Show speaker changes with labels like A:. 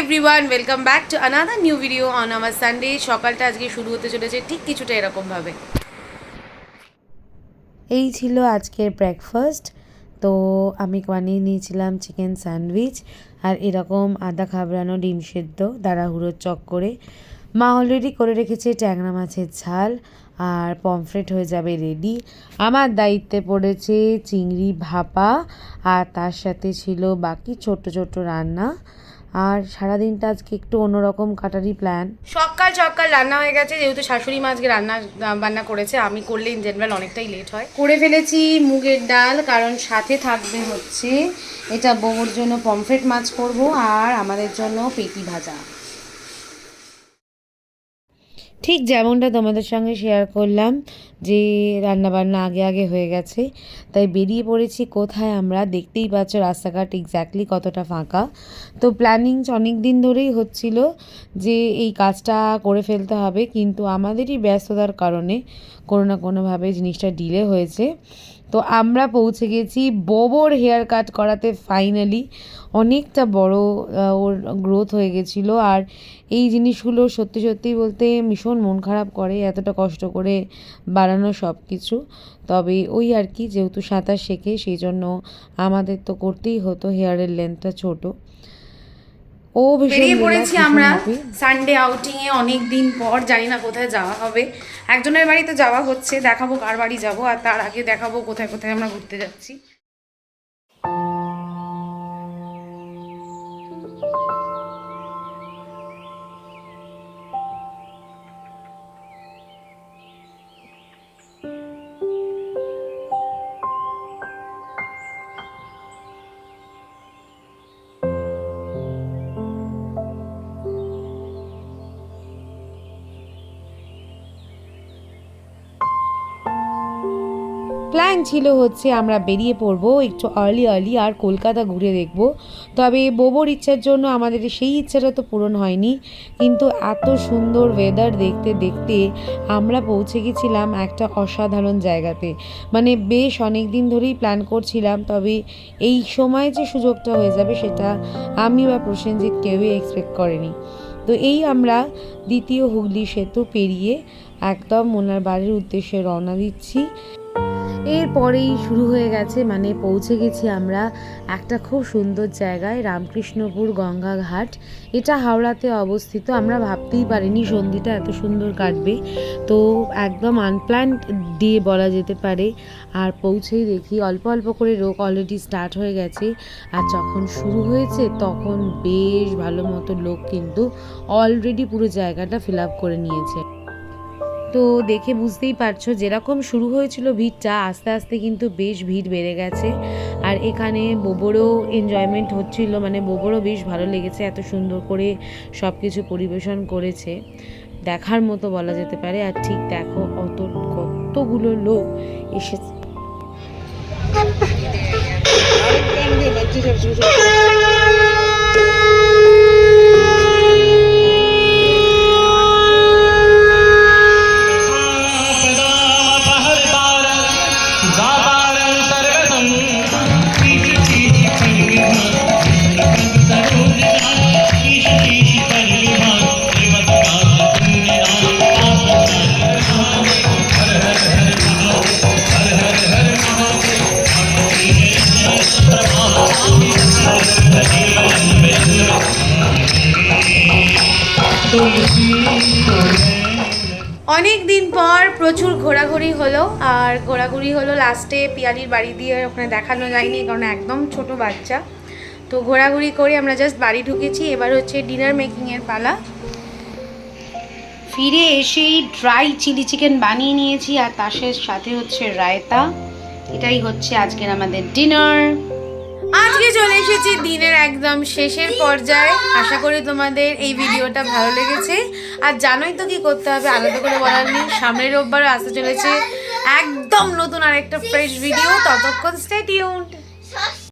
A: Everyone welcome back to another new video on আমার Sunday সকালটা আজকে শুরু হতে চলেছে ঠিক কিছুটা এরকমভাবে
B: এই ছিল আজকের ব্রেকফাস্ট তো আমি বানিয়ে নিয়েছিলাম চিকেন স্যান্ডউইচ আর এরকম আদা খাবড়ানো ডিম সেদ্ধ দাঁড়াহুড়োর চক করে। মা অলরেডি করে রেখেছে ট্যাংরা মাছের ঝাল আর পমফ্রেট হয়ে যাবে রেডি আমার দায়িত্বে পড়েছে চিংড়ি ভাপা আর তার সাথে ছিল বাকি ছোট ছোট রান্না। আর সারাদিনটা আজকে একটু অন্যরকম কাটারি প্ল্যান
A: সকাল সকাল রান্না হয়ে গেছে, যেহেতু শাশুড়ি মা আজকে রান্না, বান্না করেছে, আমি করলে ইন জেনারেল অনেকটাই লেট হয়। করে ফেলেছি মুগের ডাল, কারণ সাথে থাকবে হচ্ছে এটা বউর জন্য পমফ্রেট মাছ করব আর আমাদের জন্য পেটি ভাজা।
B: ঠিক যেমনটা তোমাদের সঙ্গে শেয়ার করলাম যে রান্নাবান্না আগে আগে হয়ে গেছে, তাই বেরিয়ে পড়েছি কোথায় আমরা দেখতেই পাচ্ছ রাস্তাঘাট এক্স্যাক্টলি কতটা ফাঁকা। তো প্ল্যানিং অনেক দিন ধরেই হচ্ছিল যে এই কাজটা করে ফেলতে হবে, কিন্তু আমাদেরই ব্যস্ততার কারণে কোনো না কোনোভাবে জিনিসটা ডিলে হয়েছে। তো আমরা পৌঁছে গেছি ববর হেয়ার কাট করাতে ফাইনালি অনেকটা বড় ওর গ্রোথ হয়ে গেছিল। আর এই জিনিসগুলো সত্যি সত্যি বলতে ভীষণ মন খারাপ করে, এতটা কষ্ট করে বানানো সব কিছু তবে ওই আর কি, যেহেতু সাঁতার শেখে, সেই জন্য আমাদের তো করতেই হতো, হেয়ারের লেন্থটা ছোট। ও
A: বেরিয়ে পড়েছি আমরা
B: সানডে
A: সানডে আউটিংয়ে অনেক দিন পর জানি না কোথায় যাওয়া হবে। একজনের বাড়িতে যাওয়া হচ্ছে দেখাবো কার বাড়ি যাব আর তার আগে দেখাবো কোথায় কোথায় আমরা ঘুরতে যাচ্ছি।
B: প্ল্যান ছিল হচ্ছে আমরা বেরিয়ে পড়ব, একটু আর্লি আর্লি আর কলকাতা ঘুরে দেখব। তবে বোবর ইচ্ছার জন্য আমাদের সেই ইচ্ছাটা তো পূরণ হয়নি। কিন্তু এত সুন্দর ওয়েদার দেখতে দেখতে আমরা পৌঁছে গেছিলাম একটা অসাধারণ জায়গাতে। মানে বেশ অনেক দিন ধরেই প্ল্যান করছিলাম, তবে এই সময় যে সুযোগটা হয়ে যাবে সেটা আমি বা প্রসেনজিৎ কেউই এক্সপেক্ট করেনি। তো এই আমরা দ্বিতীয় হুগলি সেতু পেরিয়ে একদম ওনার বাড়ির উদ্দেশ্যে রওনা দিচ্ছি। এরপরেই শুরু হয়ে গেছে মানে পৌঁছে গেছি আমরা একটা খুব সুন্দর জায়গায়, রামকৃষ্ণপুর গঙ্গা ঘাট এটা হাওড়াতে অবস্থিত, আমরা ভাবতেই পারিনি সন্ধিটা এত সুন্দর কাটবে। তো একদম আনপ্ল্যান্ড ডে বলা যেতে পারে। আর পৌঁছেই দেখি অল্প অল্প করে রোগ অলরেডি স্টার্ট হয়ে গেছে। আর যখন শুরু হয়েছে, তখন বেশ ভালো মতো লোক কিন্তু অলরেডি পুরো জায়গাটা ফিল আপ করে নিয়েছে। তো দেখে বুঝতেই পারছ, যেরকম শুরু হয়েছিল ভিড়টা, আস্তে আস্তে কিন্তু বেশ ভিড় বেড়ে গেছে। আর এখানে বোবরও এনজয়মেন্ট হচ্ছিল মানে বোবরও বেশ ভালো লেগেছে এত সুন্দর করে সব কিছু পরিবেশন করেছে। দেখার মতো বলা যেতে পারে, আর ঠিক দেখো অত, কতগুলো লোক এসেছে।
A: অনেক দিন পর প্রচুর ঘোরাঘুরি হলো, আর ঘোরাঘুরি হলো লাস্টে পিয়ালির বাড়ি দিয়ে, ওখানে দেখানো যায়নি কারণ একদম ছোট বাচ্চা। তো ঘোরাঘুরি করে আমরা জাস্ট বাড়ি ঢুকেছি, এবার হচ্ছে ডিনার মেকিংয়ের পালা। ফিরে এসেই ড্রাই চিলি চিকেন বানিয়ে নিয়েছি, আর তার সাথে হচ্ছে রায়তা। এটাই হচ্ছে আজকের আমাদের ডিনার আজকে চলে এসেছি দিনের একদম শেষের পর্যায়ে। আশা করি তোমাদের এই ভিডিওটা ভালো লেগেছে। আর জানোই তো কি করতে হবে, আলাদা করে বলার নেই। সামনের রোববারও আসতে চলেছে। একদম নতুন আর একটা ফ্রেশ ভিডিও ততক্ষণ স্টে টিউনড